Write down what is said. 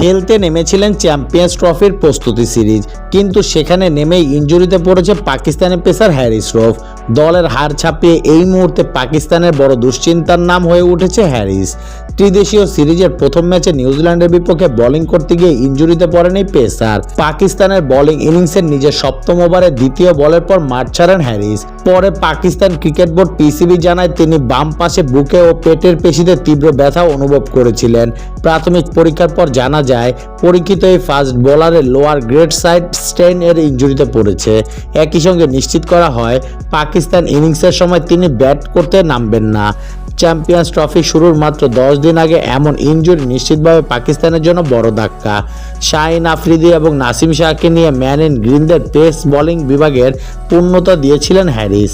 খেলতে নেমেছিলেন চ্যাম্পিয়ন্স ট্রফির প্রস্তুতি সিরিজ। কিন্তু সেখানে নেমেই ইঞ্জুরিতে পড়েছে পাকিস্তানের পেসার হ্যারিস রফ। দলের হার ছাপিয়ে এই মুহূর্তে পাকিস্তানের বড় দুশ্চিন্তার নাম হয়ে উঠেছে হ্যারিস। ত্রিদেশীয় সিরিজের প্রথম ম্যাচে নিউজিল্যান্ডের বিপক্ষে বোলিং করতে গিয়ে ইঞ্জুরিতে পড়েন পেসার। পাকিস্তানের বোলিং ইনিংসের নিজের সপ্তম ওভারে দ্বিতীয় বলের পর মাঠ ছাড়েন হ্যারিস। পরে পাকিস্তান ক্রিকেট বোর্ড পিসিবি জানায় তিনি বাম পাশে বুকে ও পেটের পেশিতে তীব্র ব্যথা অনুভব করেছিলেন। প্রাথমিক পরীক্ষার পর জানা যায়, পরীক্ষিত এই ফাস্ট বোলারের লোয়ার গ্রেড সাইড স্টেন এর ইঞ্জুরিতে পড়েছে। একই সঙ্গে নিশ্চিত করা হয়, পাকিস্তান ইনিংসের সময় তিনি ব্যাট করতে নামবেন না। চ্যাম্পিয়ন্স ট্রফি শুরুর মাত্র দশ দিন আগে এমন ইঞ্জুরি নিশ্চিতভাবে পাকিস্তানের জন্য বড় ধাক্কা। শাহিন আফ্রিদি এবং নাসিম শাহকে নিয়ে ম্যান ইন গ্রিনদের পেস বোলিং বিভাগের পূর্ণতা দিয়েছিলেন হ্যারিস।